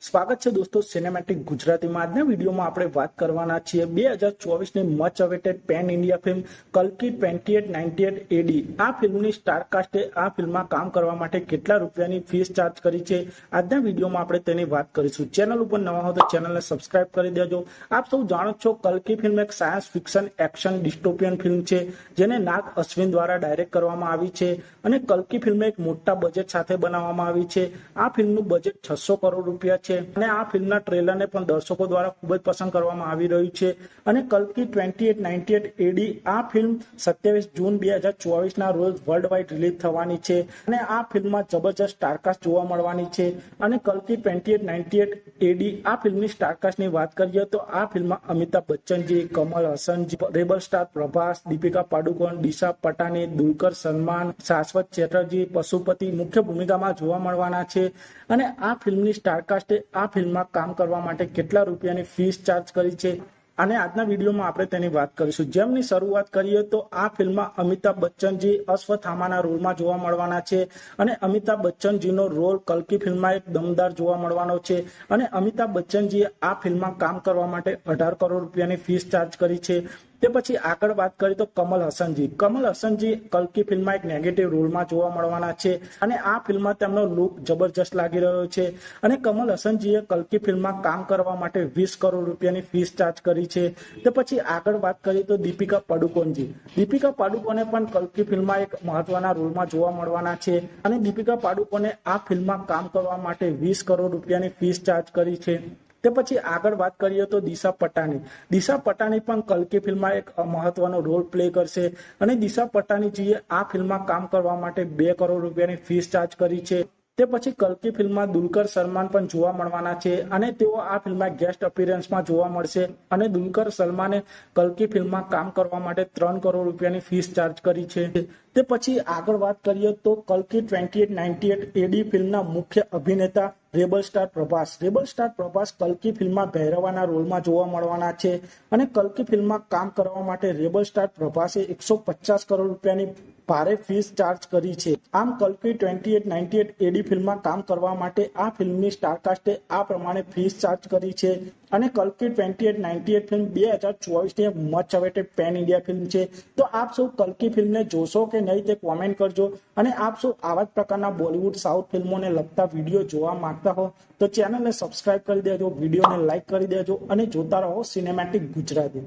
સ્વાગત છે દોસ્તો સિનેમેટિક ગુજરાતીમાં આજના વિડીયોમાં આપણે વાત કરવાના છીએ બે હજાર ચોવીસની much awaited pan India film કલ્કી twenty eight ninety eight AD આ ફિલ્મની સ્ટારકાસ્ટે આ ફિલ્મમાં કામ કરવા માટે કેટલા રૂપિયાની ફીસ ચાર્જ કરી છે? આજના વિડીયોમાં આપણે તેની વાત કરીશું. ચેનલ ઉપર નવા હો તો ચેનલને સબસ્ક્રાઇબ કરી દેજો. આપ સૌ જાણો છો કલ્કી ફિલ્મ એક science fiction action dystopian film છે, જેને નાગ અશ્વિન દ્વારા ડાયરેક્ટ કરવામાં આવી છે અને કલ્કી ફિલ્મ એક મોટા બજેટ સાથે બનાવવામાં આવી છે. આ ફિલ્મનું બજેટ છસો કરોડ રૂપિયા છે. અને આ ફિલ્મના ટ્રેલરને પણ દર્શકો દ્વારા ખૂબ જ પસંદ કરવામાં આવી રહ્યું છે. અને કલ્કી twenty eight ninety eight AD આ ફિલ્મ સત્યાવીસ જૂન બે હજાર ચોવીસના રોજ વર્લ્ડ વાઇડ રિલીઝ થવાની છે. અને આ ફિલ્મમાં જબરજસ્ત સ્ટારકાસ્ટ જોવા મળવાની છે. અને કલ્કી twenty eight ninety eight AD આ ફિલ્મની સ્ટારકાસ્ટની વાત કરીએ તો આ ફિલ્મમાં અમિતાભ બચ્ચનજી, કમલ હસનજી, રેબલ સ્ટાર પ્રભાસ, દીપિકા પાડુકોણ, દિશા પટાની, દુલકર સલમાન, શાશ્વત ચેટર્જી, પશુપતિ મુખ્ય ભૂમિકામાં જોવા મળવાના છે. અને આ ફિલ્મની સ્ટારકાસ્ટે આ ફિલ્મમાં કામ કરવા માટે કેટલા રૂપિયાની ફીસ ચાર્જ કરી છે અને આજના વિડીયોમાં આપણે તેની વાત કરીશું. જેમની શરૂઆત કરીએ તો આ ફિલ્મમાં અમિતાભ બચ્ચનજી અશ્વથામાના રોલમાં જોવા મળવાના છે અને અમિતાભ બચ્ચનજીનો રોલ કલ્કી ફિલ્મમાં એક દમદાર જોવા મળવાનો છે અને અમિતાભ બચ્ચનજીએ આ ફિલ્મમાં કામ કરવા માટે અઢાર કરોડ રૂપિયાની ફીસ ચાર્જ કરી છે. તે પછી આગળ વાત કરીએ તો કમલ હસનજી. કમલ હસનજી કલ્કી ફિલ્મમાં એક નેગેટિવ રોલમાં જોવા મળવાના છે અને આ ફિલ્મમાં તેમનો લુક જબરજસ્ત લાગી રહ્યો છે અને કમલ હસનજીએ કલ્કી ફિલ્મમાં કામ કરવા માટે વીસ કરોડ રૂપિયાની ફીસ ચાર્જ કરી છે. તે પછી આગળ વાત કરીએ તો દીપિકા પાડુકોનજી. દીપિકા પાડુકોને પણ કલ્કી ફિલ્મમાં એક મહત્વના રોલમાં જોવા મળવાના છે અને દીપિકા પાડુકોને આ ફિલ્મમાં કામ કરવા માટે વીસ કરોડ રૂપિયાની ફીસ ચાર્જ કરી છે. તે પછી આગળ વાત કરીએ તો દિશા પટાની દિશા પટાની પણ કલ્કી ફિલ્મમાં એક મહત્વનો રોલ પ્લે કરશે. અને દિશા પટાનીજીએ આ ફિલ્મમાં કામ કરવા માટે બે કરોડ રૂપિયાની ફીસ ચાર્જ કરી છે. તે પછી કલ્કી ફિલ્મમાં દુલકર સલમાન પણ જોવા મળવાના છે અને તેઓ આ ફિલ્મમાં ગેસ્ટ અપીરન્સમાં જોવા મળશે. અને દુલકર સલમાને કલ્કી ફિલ્મમાં કામ કરવા માટે ત્રણ કરોડ રૂપિયાની ફીસ ચાર્જ કરી છે. તે પછી આગળ વાત કરીએ તો કલ્કી twenty eight, ninety eight AD ફિલ્મના મુખ્ય અભિનેતા rebel star Prabhas. Rebel star Prabhas કલ્કી ફિલ્મમાં ભૈરવાના રોલમાં જોવા મળવાના છે અને કલ્કી ફિલ્મમાં કામ કરવા માટે રેબલ સ્ટાર પ્રભાસે એકસો પચાસ કરોડ રૂપિયાની ભારે ફીસ ચાર્જ કરી છે. આમ કલ્કી twenty eight, ninety eight AD ફિલ્મમાં કામ કરવા માટે આ ફિલ્મની સ્ટારકાસ્ટે આ પ્રમાણે ફીસ ચાર્જ કરી છે. અને કલ્કી twenty eight ninety eight film બે હજાર ચોવીસની much awaited pan India film છે. તો આપ સૌ કલ્કી ફિલ્મને જોશો કે નહીં તે કોમેન્ટ કરજો. અને આપ સૌ આવા જ પ્રકારના બોલિવૂડ સાઉથ ફિલ્મોને લગતા વીડિયો જોવા માંગતા હો, તો ચેનલને સબસ્ક્રાઇબ કરી દેજો, વિડીયોને લાઇક કરી દેજો અને જોતા રહો સિનેમેટિક ગુજરાતી.